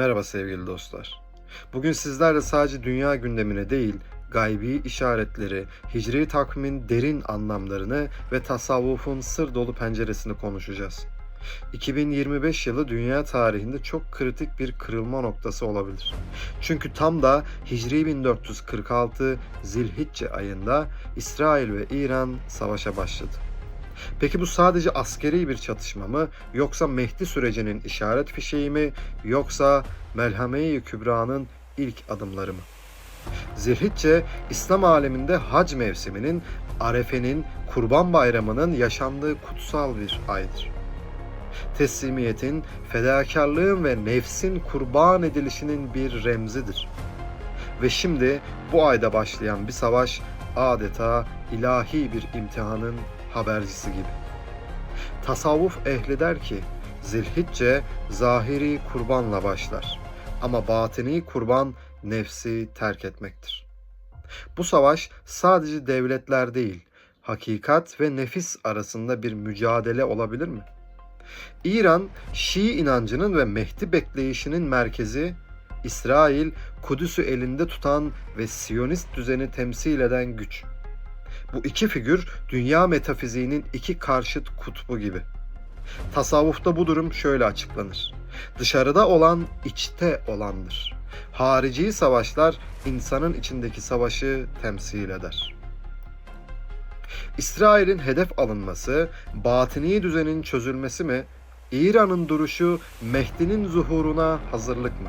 Merhaba sevgili dostlar. Bugün sizlerle sadece dünya gündemine değil, gaybi işaretleri, hicri takvimin derin anlamlarını ve tasavvufun sır dolu penceresini konuşacağız. 2025 yılı dünya tarihinde çok kritik bir kırılma noktası olabilir. Çünkü tam da Hicri 1446 Zilhicce ayında İsrail ve İran savaşa başladı. Peki bu sadece askeri bir çatışma mı yoksa Mehdi sürecinin işaret fişeği mi yoksa Melhame-i Kübra'nın ilk adımları mı? Zilhicce İslam aleminde hac mevsiminin, Arefe'nin, Kurban Bayramı'nın yaşandığı kutsal bir aydır. Teslimiyetin, fedakarlığın ve nefsin kurban edilişinin bir remzidir. Ve şimdi bu ayda başlayan bir savaş adeta ilahi bir imtihanın habercisi gibi. Tasavvuf ehli der ki, Zilhicce zahiri kurbanla başlar ama batini kurban nefsi terk etmektir. Bu savaş sadece devletler değil, hakikat ve nefis arasında bir mücadele olabilir mi? İran, Şii inancının ve Mehdi bekleyişinin merkezi, İsrail, Kudüs'ü elinde tutan ve Siyonist düzeni temsil eden güç. Bu iki figür dünya metafiziğinin iki karşıt kutbu gibi. Tasavvufta bu durum şöyle açıklanır. Dışarıda olan içte olandır. Harici savaşlar insanın içindeki savaşı temsil eder. İsrail'in hedef alınması, batini düzenin çözülmesi mi, İran'ın duruşu Mehdi'nin zuhuruna hazırlık mı?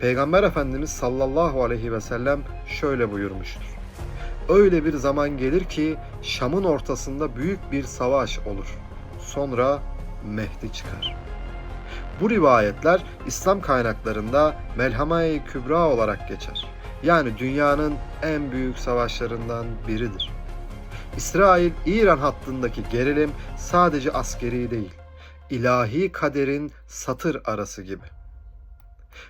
Peygamber Efendimiz sallallahu aleyhi ve sellem şöyle buyurmuştur. Öyle bir zaman gelir ki Şam'ın ortasında büyük bir savaş olur. Sonra Mehdi çıkar. Bu rivayetler İslam kaynaklarında Melhame-i Kübra olarak geçer. Yani dünyanın en büyük savaşlarından biridir. İsrail-İran hattındaki gerilim sadece askeri değil, ilahi kaderin satır arası gibi.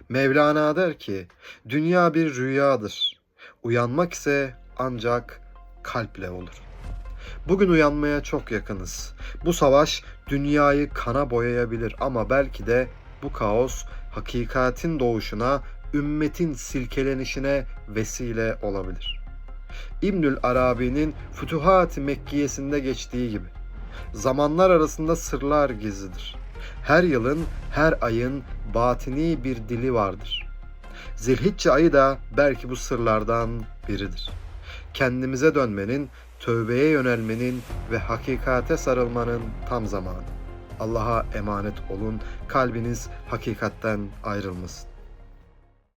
Mevlana der ki, dünya bir rüyadır. Uyanmak ise ancak kalple olur. Bugün uyanmaya çok yakınız. Bu savaş dünyayı kana boyayabilir ama belki de bu kaos hakikatin doğuşuna, ümmetin silkelenişine vesile olabilir. İbnül Arabi'nin Fütuhat-ı Mekkiyesinde geçtiği gibi zamanlar arasında sırlar gizlidir. Her yılın, her ayın batini bir dili vardır. Zilhicce ayı da belki bu sırlardan biridir. Kendimize dönmenin, tövbeye yönelmenin ve hakikate sarılmanın tam zamanı. Allah'a emanet olun, kalbiniz hakikatten ayrılmasın.